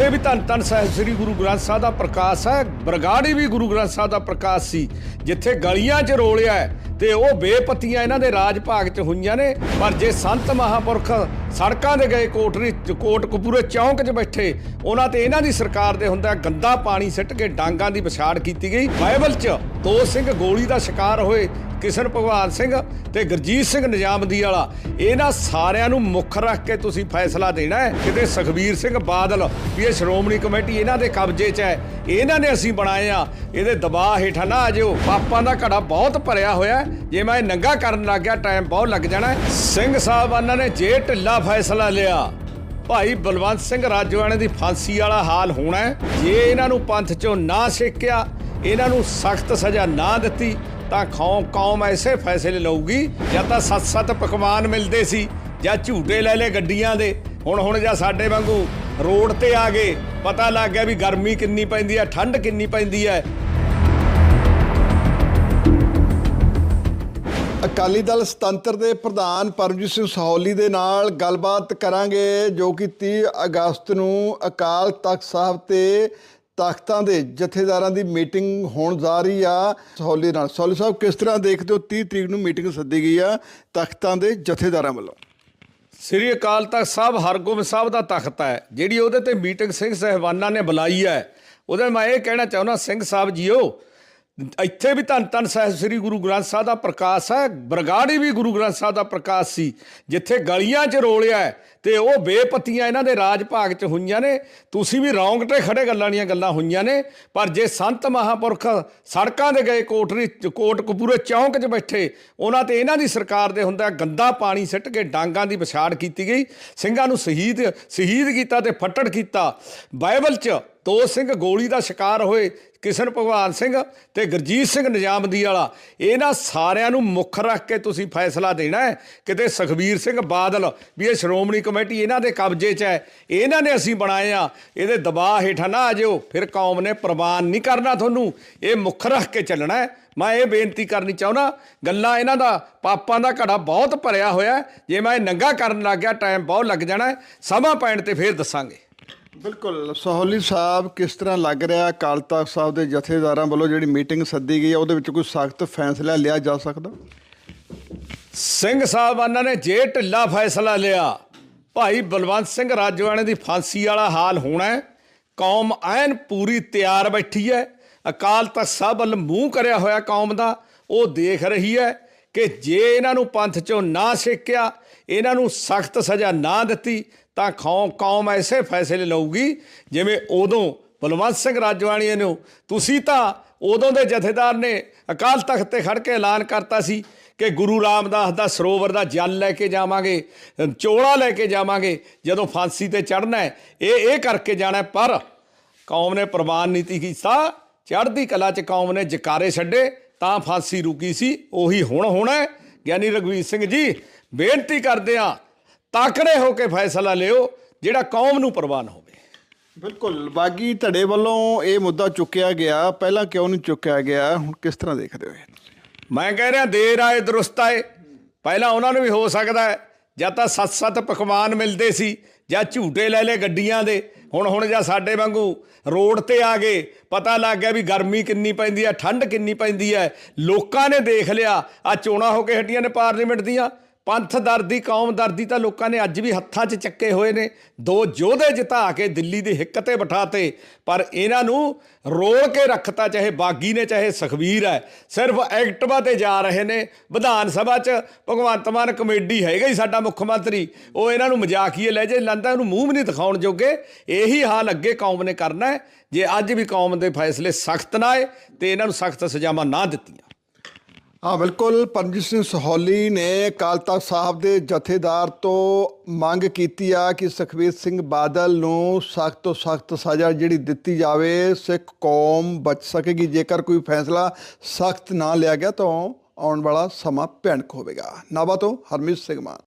ਇੱਥੇ ਵੀ ਧੰਨ ਧੰਨ ਸਾਹਿਬ ਸ੍ਰੀ ਗੁਰੂ ਗ੍ਰੰਥ ਸਾਹਿਬ ਦਾ ਪ੍ਰਕਾਸ਼ ਹੈ। ਬਰਗਾੜੀ ਵੀ ਗੁਰੂ ਗ੍ਰੰਥ ਸਾਹਿਬ ਦਾ ਪ੍ਰਕਾਸ਼ ਸੀ, ਜਿੱਥੇ ਗਲੀਆਂ 'ਚ ਰੋਲਿਆ ਤੇ ਉਹ ਬੇਪਤੀਆਂ ਇਹਨਾਂ ਦੇ ਰਾਜ ਭਾਗ 'ਚ ਹੋਈਆਂ ਨੇ। ਪਰ ਜੇ ਸੰਤ ਮਹਾਪੁਰਖ ਸੜਕਾਂ ਦੇ ਗਏ ਕੋਟਰੀ ਕੋਟ ਕਪੂਰੇ ਚੌਂਕ 'ਚ ਬੈਠੇ, ਉਹਨਾਂ ਤੇ ਇਹਨਾਂ ਦੀ ਸਰਕਾਰ ਦੇ ਹੁੰਦਾ ਗੰਦਾ ਪਾਣੀ ਸਿੱਟ ਕੇ ਡਾਂਗਾਂ ਦੀ ਵਿਛਾੜ ਕੀਤੀ ਗਈ। ਬਾਈਬਲ 'ਚ ਦੋ ਸਿੰਘ ਗੋਲੀ ਦਾ ਸ਼ਿਕਾਰ ਹੋਏ ਕਿਸ਼ਨ ਭਗਵਾਨ ਸਿੰਘ ਤੇ ਗੁਰਜੀਤ ਸਿੰਘ ਨਿਜ਼ਾਮਦੀ ਵਾਲਾ, ਇਹਨਾਂ ਸਾਰਿਆਂ ਨੂੰ ਮੁੱਖ ਰੱਖ ਕੇ ਤੁਸੀਂ ਫੈਸਲਾ ਦੇਣਾ ਹੈ ਕਿਤੇ ਸੁਖਬੀਰ ਸਿੰਘ ਬਾਦਲ ਵੀ ਇਹ ਸ਼੍ਰੋਮਣੀ ਕਮੇਟੀ ਇਹਨਾਂ ਦੇ ਕਬਜ਼ੇ 'ਚ ਹੈ। ਇਹਨਾਂ ਨੇ ਅਸੀਂ ਬਣਾਏ ਆ। ਇਹਦੇ ਦਬਾਅ ਹੇਠਾਂ ਨਾ ਆ ਜਿਓ। ਪਾਪਾਂ ਦਾ ਘੜਾ ਬਹੁਤ ਭਰਿਆ ਹੋਇਆ ਜੇ ਮੈਂ ਇਹ ਨੰਗਾ ਕਰਨ ਲੱਗ ਗਿਆ, ਟਾਈਮ ਬਹੁਤ ਲੱਗ ਜਾਣਾ ਸਿੰਘ ਸਾਹਿਬਾਨਾਂ ਨੇ ਜੇ ਢਿੱਲਾ ਫੈਸਲਾ ਲਿਆ, ਭਾਈ ਬਲਵੰਤ ਸਿੰਘ ਰਾਜਵਾਨੇ ਦੀ ਫਾਂਸੀ ਵਾਲਾ ਹਾਲ ਹੋਣਾ ਜੇ ਇਹਨਾਂ ਨੂੰ ਪੰਥ ਚੋਂ ਨਾ ਛੇਕਿਆ, ਇਹਨਾਂ ਨੂੰ ਸਖਤ ਸਜ਼ਾ ਨਾ ਦਿੱਤੀ ਤਾਂ ਕੌਮ ਕੌਮ ਐਸੇ ਫੈਸਲੇ ਲਊਗੀ, ਜਾਂ ਤਾਂ ਸੱਤ ਸੱਤ ਪਕਵਾਨ ਮਿਲਦੇ ਸੀ, ਜਾਂ ਝੂਟੇ ਲੈ ਲੈ ਗੱਡੀਆਂ ਦੇ। ਹੁਣ ਹੁਣ ਜਾਂ ਸਾਡੇ ਵਾਂਗੂ ਰੋਡ ਤੇ ਆ ਗਏ, ਪਤਾ ਲੱਗ ਗਿਆ ਵੀ ਗਰਮੀ ਕਿੰਨੀ ਪੈਂਦੀ ਹੈ, ਠੰਡ ਕਿੰਨੀ ਪੈਂਦੀ ਹੈ। ਅਕਾਲੀ ਦਲ ਸੁਤੰਤਰ ਦੇ ਪ੍ਰਧਾਨ ਪਰਮਜੀਤ ਸਿੰਘ ਸਹੌਲੀ ਦੇ ਨਾਲ ਗੱਲਬਾਤ ਕਰਾਂਗੇ, ਜੋ ਕਿ 30 ਅਗਸਤ ਨੂੰ ਅਕਾਲ ਤਖਤ ਸਾਹਿਬ ਤੇ ਤਖਤਾਂ ਦੇ ਜਥੇਦਾਰਾਂ ਦੀ ਮੀਟਿੰਗ ਹੋਣ ਜਾ ਰਹੀ ਆ ਸਹੌਲੀ ਨਾਲ। ਸਹੌਲੀ ਸਾਹਿਬ, ਕਿਸ ਤਰ੍ਹਾਂ ਦੇਖਦੇ ਹੋ 30 ਤਰੀਕ ਨੂੰ ਮੀਟਿੰਗ ਸੱਦੀ ਗਈ ਆ ਤਖਤਾਂ ਦੇ ਜਥੇਦਾਰਾਂ ਵੱਲੋਂ? ਸ੍ਰੀ ਅਕਾਲ ਤਖਤ ਸਾਹਿਬ ਹਰਗੋਬਿੰਦ ਸਾਹਿਬ ਦਾ ਤਖਤ ਹੈ, ਜਿਹੜੀ ਉਹਦੇ ਤੇ ਮੀਟਿੰਗ ਸਿੰਘ ਸਹਿਬਾਨਾਂ ਨੇ ਬੁਲਾਈ ਹੈ। ਉਹਦੇ ਮੈਂ ਇਹ ਕਹਿਣਾ ਚਾਹੁੰਦਾ, ਸਿੰਘ ਸਾਹਿਬ ਜੀਓ ਇੱਥੇ ਵੀ ਧੰਨ ਧੰਨ ਸਾਹਿਬ ਸ੍ਰੀ ਗੁਰੂ ਗ੍ਰੰਥ ਸਾਹਿਬ ਦਾ ਪ੍ਰਕਾਸ਼ ਹੈ, ਬਰਗਾੜੀ ਵੀ ਗੁਰੂ ਗ੍ਰੰਥ ਸਾਹਿਬ ਦਾ ਪ੍ਰਕਾਸ਼ ਸੀ, ਜਿੱਥੇ ਗਲੀਆਂ 'ਚ ਰੋਲਿਆ ਹੈ ਤੇ ਉਹ ਬੇਪਤੀਆਂ ਇਹਨਾਂ ਦੇ ਰਾਜ ਭਾਗ 'ਚ ਹੋਈਆਂ ਨੇ। ਤੁਸੀਂ ਵੀ ਰੌਂਗਟੇ ਖੜੇ ਗੱਲਾਂ ਦੀਆਂ ਗੱਲਾਂ ਹੋਈਆਂ ਨੇ, ਪਰ ਜੇ ਸੰਤ ਮਹਾਪੁਰਖ ਸੜਕਾਂ ਦੇ ਗਏ ਕੋਟਰੀ ਕੋਟ ਕਪੂਰੇ ਚੌਂਕ 'ਚ ਬੈਠੇ, ਉਹਨਾਂ ਤੇ ਇਹਨਾਂ ਦੀ ਸਰਕਾਰ ਦੇ ਹੁੰਦਾ ਗੰਦਾ ਪਾਣੀ ਸਿੱਟ ਕੇ ਡਾਂਗਾਂ ਦੀ ਵਿਛਾੜ ਕੀਤੀ ਗਈ। ਸਿੰਘਾਂ ਨੂੰ ਸ਼ਹੀਦ ਸ਼ਹੀਦ ਕੀਤਾ ਤੇ ਫੱਟੜ ਕੀਤਾ। ਬਾਈਬਲ 'ਚ ਦੋ ਸਿੰਘ ਗੋਲੀ ਦਾ ਸ਼ਿਕਾਰ ਹੋਏ ਕਿਸ਼ਨ ਭਗਵਾਨ ਸਿੰਘ ਤੇ ਗੁਰਜੀਤ ਸਿੰਘ ਨਿਜ਼ਾਮਦੀ ਵਾਲਾ। ਇਹਨਾਂ ਸਾਰਿਆਂ ਨੂੰ ਮੁੱਖ ਰੱਖ ਕੇ ਤੁਸੀਂ ਫੈਸਲਾ ਦੇਣਾ ਹੈ। ਕਿਤੇ ਸੁਖਬੀਰ ਸਿੰਘ ਬਾਦਲ ਵੀ ਇਹ ਸ਼੍ਰੋਮਣੀ ਕਮੇਟੀ ਇਹਨਾਂ ਦੇ ਕਬਜ਼ੇ 'ਚ ਹੈ। ਇਹਨਾਂ ਨੇ ਅਸੀਂ ਬਣਾਏ ਆ। ਇਹਦੇ ਦਬਾਅ ਹੇਠਾਂ ਨਾ ਆ ਜਿਓ। ਫਿਰ ਕੌਮ ਨੇ ਪ੍ਰਵਾਨ ਨਹੀਂ ਕਰਨਾ ਤੁਹਾਨੂੰ। ਇਹ ਮੁੱਖ ਰੱਖ ਕੇ ਚੱਲਣਾ ਹੈ। ਮੈਂ ਇਹ ਬੇਨਤੀ ਕਰਨੀ ਚਾਹੁੰਦਾ, ਗੱਲਾਂ ਇਹਨਾਂ ਦਾ, ਪਾਪਾਂ ਦਾ ਘੜਾ ਬਹੁਤ ਭਰਿਆ ਹੋਇਆ ਜੇ ਮੈਂ ਇਹ ਨੰਗਾ ਕਰਨ ਲੱਗ ਗਿਆ ਟਾਈਮ ਬਹੁਤ ਲੱਗ ਜਾਣਾ ਸਮਾਂ ਪੈਣ ਤੇ ਫੇਰ ਦੱਸਾਂਗੇ। ਬਿਲਕੁਲ, ਸਹੌਲੀ ਸਾਹਿਬ ਕਿਸ ਤਰ੍ਹਾਂ ਲੱਗ ਰਿਹਾ ਅਕਾਲ ਤਖਤ ਸਾਹਿਬ ਦੇ ਜਥੇਦਾਰਾਂ ਵੱਲੋਂ ਜਿਹੜੀ ਮੀਟਿੰਗ ਸੱਦੀ ਗਈ ਆ ਉਹਦੇ ਵਿੱਚ ਕੋਈ ਸਖਤ ਫੈਸਲਾ ਲਿਆ ਜਾ ਸਕਦਾ? ਸਿੰਘ ਸਾਹਿਬਾਨਾਂ ਨੇ ਜੇ ਢਿੱਲਾ ਫੈਸਲਾ ਲਿਆ, ਭਾਈ ਬਲਵੰਤ ਸਿੰਘ ਰਾਜਵਾਣੇ ਦੀ ਫਾਂਸੀ ਵਾਲਾ ਹਾਲ ਹੋਣਾ ਕੌਮ ਐਨ ਪੂਰੀ ਤਿਆਰ ਬੈਠੀ ਹੈ, ਅਕਾਲ ਤਖਤ ਸਾਹਿਬ ਵੱਲ ਮੂੰਹ ਕਰਿਆ ਹੋਇਆ ਕੌਮ ਦਾ, ਉਹ ਦੇਖ ਰਹੀ ਹੈ ਕਿ ਜੇ ਇਹਨਾਂ ਨੂੰ ਪੰਥ ਚੋਂ ਨਾ ਛੇਕਿਆ ਇਹਨਾਂ ਨੂੰ ਸਖਤ ਸਜ਼ਾ ਨਾ ਦਿੱਤੀ ਤਾਂ ਕੌਮ ਕੌਮ ਐਸੇ ਫੈਸਲੇ ਲਊਗੀ। ਜਿਵੇਂ ਉਦੋਂ ਬਲਵੰਤ ਸਿੰਘ ਰਾਜਵਾਨੀਏ ਨੂੰ, ਤੁਸੀਂ ਤਾਂ ਉਦੋਂ ਦੇ ਜਥੇਦਾਰ ਨੇ ਅਕਾਲ ਤਖਤ ਤੇ ਖੜ ਕੇ ਐਲਾਨ ਕਰਤਾ ਸੀ ਕਿ ਗੁਰੂ ਰਾਮਦਾਸ ਦਾ ਸਰੋਵਰ ਦਾ ਜਲ ਲੈ ਕੇ ਜਾਵਾਂਗੇ, ਚੋਲਾ ਲੈ ਕੇ ਜਾਵਾਂਗੇ, ਜਦੋਂ ਫਾਂਸੀ ਤੇ ਚੜਨਾ ਇਹ ਇਹ ਕਰਕੇ ਜਾਣਾ ਪਰ ਕੌਮ ਨੇ ਪ੍ਰਵਾਨ ਨੀਤੀ ਕੀਤਾ। ਚੜ੍ਹਦੀ ਕਲਾ 'ਚ ਕੌਮ ਨੇ ਜਕਾਰੇ ਛੱਡੇ, ਤਾਂ ਫਾਂਸੀ ਰੁਕੀ ਸੀ। ਉਹੀ ਹੁਣ ਹੋਣਾ ਗਿਆਨੀ ਰਘਵੀਰ ਸਿੰਘ ਜੀ, ਬੇਨਤੀ ਕਰਦੇ ਆ ਤਾਕੜੇ ਹੋ ਕੇ ਫੈਸਲਾ ਲਿਓ ਜਿਹੜਾ ਕੌਮ ਨੂੰ ਪ੍ਰਵਾਨ ਹੋਵੇ। ਬਿਲਕੁਲ ਬਾਗੀ ਧੜੇ ਵੱਲੋਂ ਇਹ ਮੁੱਦਾ ਚੁੱਕਿਆ ਗਿਆ। ਪਹਿਲਾਂ ਕਿਉਂ ਨਹੀਂ ਚੁੱਕਿਆ ਗਿਆ? ਹੁਣ ਕਿਸ ਤਰ੍ਹਾਂ ਦੇਖਦੇ ਹੋ? ਮੈਂ ਕਹਿ ਰਿਹਾ ਦੇਰ ਆਏ ਦਰੁਸਤ ਆਏ। ਪਹਿਲਾਂ ਉਹਨਾਂ ਨੂੰ ਵੀ ਹੋ ਸਕਦਾ ਹੈ ਜਾਂ ਤਾਂ ਸੱਤ ਸੱਤ ਪਕਵਾਨ ਮਿਲਦੇ ਸੀ ਜਾਂ ਝੂਟੇ ਲੈ ਲੈ ਗੱਡੀਆਂ ਦੇ। ਹੁਣ ਹੁਣ ਜਾਂ ਸਾਡੇ ਵਾਂਗੂ ਰੋਡ ਤੇ ਆ ਗਏ ਪਤਾ ਲੱਗ ਗਿਆ ਵੀ ਗਰਮੀ ਕਿੰਨੀ ਪੈਂਦੀ ਹੈ ਠੰਡ ਕਿੰਨੀ ਪੈਂਦੀ ਹੈ। ਲੋਕਾਂ ਨੇ ਦੇਖ ਲਿਆ ਆ ਚੋਣਾਂ ਹੋ ਕੇ ਹਟੀਆਂ ਨੇ ਪਾਰਲੀਮੈਂਟ ਦੀਆਂ। ਪੰਥ ਦਰਦੀ, ਕੌਮ ਦਰਦੀ ਤਾਂ ਲੋਕਾਂ ਨੇ ਅੱਜ ਵੀ ਹੱਥਾਂ 'ਚ ਚੱਕੇ ਹੋਏ ਨੇ। ਦੋ ਯੋਧੇ ਜਿਤਾ ਕੇ ਦਿੱਲੀ ਦੀ ਹਿੱਕ ਤੇ ਬਿਠਾਤੇ, ਪਰ ਇਹਨਾਂ ਨੂੰ ਰੋਲ ਕੇ ਰੱਖਤਾ ਚਾਹੇ ਬਾਗੀ ਨੇ, ਚਾਹੇ ਸੁਖਬੀਰ ਹੈ। ਸਿਰਫ ਐਕਟਵਾ ਤੇ ਜਾ ਰਹੇ ਨੇ। ਵਿਧਾਨ ਸਭਾ 'ਚ ਭਗਵੰਤ ਮਾਨ ਕਮੇਡੀ ਹੈਗਾ ਹੀ ਸਾਡਾ ਮੁੱਖ ਮੰਤਰੀ। ਉਹ ਇਹਨਾਂ ਨੂੰ ਮਜ਼ਾਕੀਏ ਲੈ ਜੇ, ਲੰਦਾ ਉਹਨੂੰ ਮੂੰਹ ਵੀ ਨਹੀਂ ਦਿਖਾਉਣ ਜੋਗੇ। ਇਹੀ ਹਾਲ ਅੱਗੇ ਕੌਮ ਨੇ ਕਰਨਾ ਜੇ ਅੱਜ ਵੀ ਕੌਮ ਦੇ ਫੈਸਲੇ ਸਖਤ ਨਾ ਆਏ ਤੇ ਇਹਨਾਂ ਨੂੰ ਸਖਤ ਸਜ਼ਾਵਾਂ ਨਾ ਦਿੱਤੀਆਂ। ਹਾਂ, ਬਿਲਕੁਲ। ਪਰਮਜੀਤ ਸਿੰਘ ਸਹੌਲੀ ਨੇ ਅਕਾਲ ਤਖਤ ਸਾਹਿਬ ਦੇ ਜਥੇਦਾਰ ਤੋਂ ਮੰਗ ਕੀਤੀ ਆ ਕਿ ਸੁਖਬੀਰ ਸਿੰਘ ਬਾਦਲ ਨੂੰ ਸਖਤ ਤੋਂ ਸਖਤ ਸਜ਼ਾ ਜਿਹੜੀ ਦਿੱਤੀ ਜਾਵੇ, ਸਿੱਖ ਕੌਮ ਬਚ ਸਕੇਗੀ। ਜੇਕਰ ਕੋਈ ਫੈਸਲਾ ਸਖਤ ਨਾ ਲਿਆ ਗਿਆ ਤਾਂ ਆਉਣ ਵਾਲਾ ਸਮਾਂ ਭਿਆਨਕ ਹੋਵੇਗਾ। ਨਾਭਾ ਤੋਂ ਹਰਮੀਤ ਸਿੰਘ ਮਾਨ।